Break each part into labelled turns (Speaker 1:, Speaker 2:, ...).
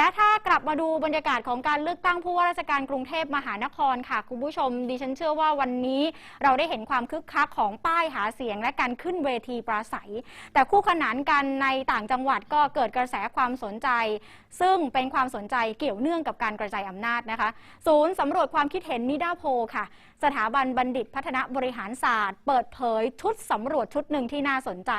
Speaker 1: และถ้ากลับ มาดูบรรยากาศของการเลือกตั้งผู้ว่าราชการกรุงเทพมหานครค่ะ คุณผู้ชม ดิฉันเชื่อว่าวันนี้เราได้เห็นความคึกคักของป้ายหาเสียงและการขึ้นเวทีปราศัย แต่คู่ขนานกันในต่างจังหวัดก็เกิดกระแสความสนใจ ซึ่งเป็นความสนใจเกี่ยวเนื่องกับการกระจายอำนาจนะคะ ศูนย์สำรวจความคิดเห็นนิดาโพค่ะ สถาบันบัณฑิตพัฒนบริหารศาสตร์ เปิดเผยชุดสำรวจชุดหนึ่งที่น่าสนใจ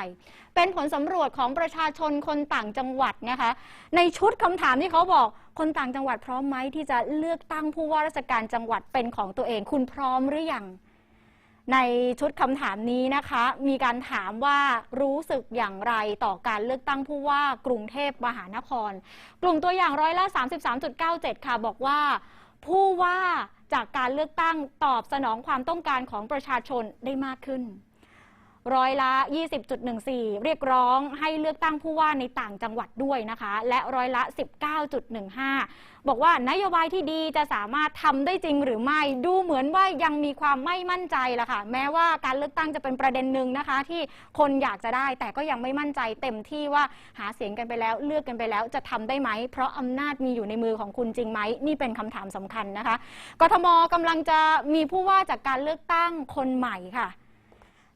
Speaker 1: เป็นผลสำรวจของประชาชนคนต่างจังหวัดนะคะ ในชุดคำถามที่เขาบอกคนต่างจังหวัดพร้อมไหมที่จะเลือกตั้งผู้ว่าราชการจังหวัดเป็นของตัวเอง คุณพร้อมหรือยังในชุดคำถามนี้นะคะ มีการถามว่ารู้สึกอย่างไรต่อการเลือกตั้งผู้ว่ากรุงเทพมหานคร กลุ่มตัวอย่างร้อยละ 33.97 ค่ะ บอกว่า ผู้ว่าจากการเลือกตั้งตอบสนองความต้องการของประชาชนได้มากขึ้น ร้อยละ 20.14 เรียกร้องให้เลือกตั้งผู้ว่าในต่างจังหวัดด้วยนะคะ และร้อยละ 19.15 บอกว่านโยบายที่ดีจะสามารถทำได้จริงหรือไม่ ดูเหมือนว่ายังมีความไม่มั่นใจละค่ะ แม้ว่าการเลือกตั้งจะเป็นประเด็นหนึ่งนะคะ ที่คนอยากจะได้ แต่ก็ยังไม่มั่นใจเต็มที่ว่าหาเสียงกันไปแล้ว เลือกกันไปแล้วจะทำได้ไหม เพราะอำนาจมีอยู่ในมือของคุณจริงไหม นี่เป็นคำถามสำคัญนะคะ กทมกำลังจะมีผู้ว่าจากการเลือกตั้งคนใหม่ค่ะ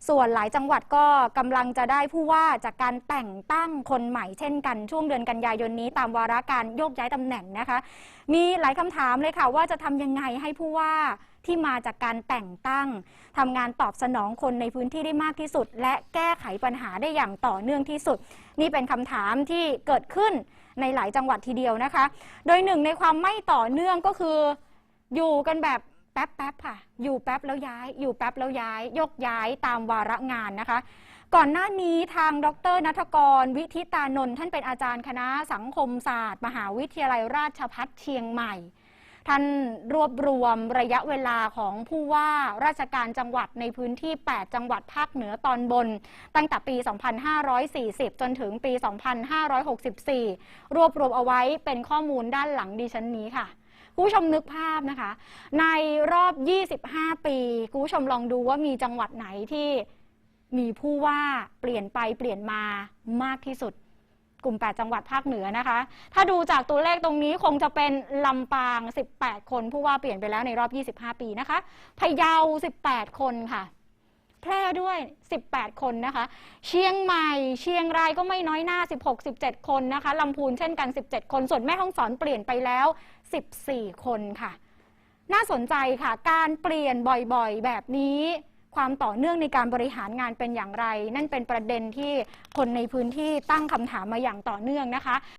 Speaker 1: ส่วนหลายจังหวัดก็กำลังจะได้ผู้ว่าจากการแต่งตั้งคนใหม่เช่นกันช่วงเดือนกันยายนนี้ตามวาระการโยกย้ายตำแหน่งนะคะ มีหลายคำถามเลยค่ะว่าจะทำยังไงให้ผู้ว่าที่มาจากการแต่งตั้งทำงานตอบสนองคนในพื้นที่ได้มากที่สุด และแก้ไขปัญหาได้อย่างต่อเนื่องที่สุด นี่เป็นคำถามที่เกิดขึ้นในหลายจังหวัดทีเดียวนะคะ โดยหนึ่งในความไม่ต่อเนื่องก็คืออยู่กันแบบ แป๊บๆค่ะ อยู่แป๊บแล้วย้าย อยู่แป๊บแล้วย้าย ยกย้ายตามวาระงานนะคะ ก่อนหน้านี้ทางดรนัทกร วิทิตานนท์ท่านเป็นอาจารย์คณะสังคมศาสตร์ มหาวิทยาลัยราชภัฏเชียงใหม่ ท่านรวบรวมระยะเวลาของผู้ว่าราชการจังหวัดในพื้นที่ 8 จังหวัดภาคเหนือตอนบน ตั้งแต่ปี 2540 จนถึงปี 2564 รวบรวมเอาไว้เป็นข้อมูลด้านหลังดิฉันนี้ค่ะ คุณผู้ชมนึกภาพนะคะ ในรอบ 25 ปีคุณผู้ชมลองดูว่ามีจังหวัดไหนที่มีผู้ว่าเปลี่ยนไปเปลี่ยนมามากที่สุด กลุ่ม 8 จังหวัดภาคเหนือนะคะ ถ้าดูจากตัวเลขตรงนี้คงจะเป็นลำปาง 18 คน ผู้ว่าเปลี่ยนไปแล้วในรอบ 25 ปีนะคะพะเยา 18 คนค่ะ แพร่ด้วย 18 คนนะคะ เชียงใหม่เชียงรายก็ไม่น้อยหน้า 16 17 คนนะคะลำพูนเช่นกัน 17 คน ส่วนแม่ฮ่องสอนเปลี่ยนไปแล้ว 14 คนค่ะ น่าสนใจค่ะ การเปลี่ยนบ่อยๆ แบบนี้ความต่อเนื่องในการบริหารงานเป็นอย่างไร นั่นเป็นประเด็นที่คนในพื้นที่ตั้งคำถามมาอย่างต่อเนื่องนะคะ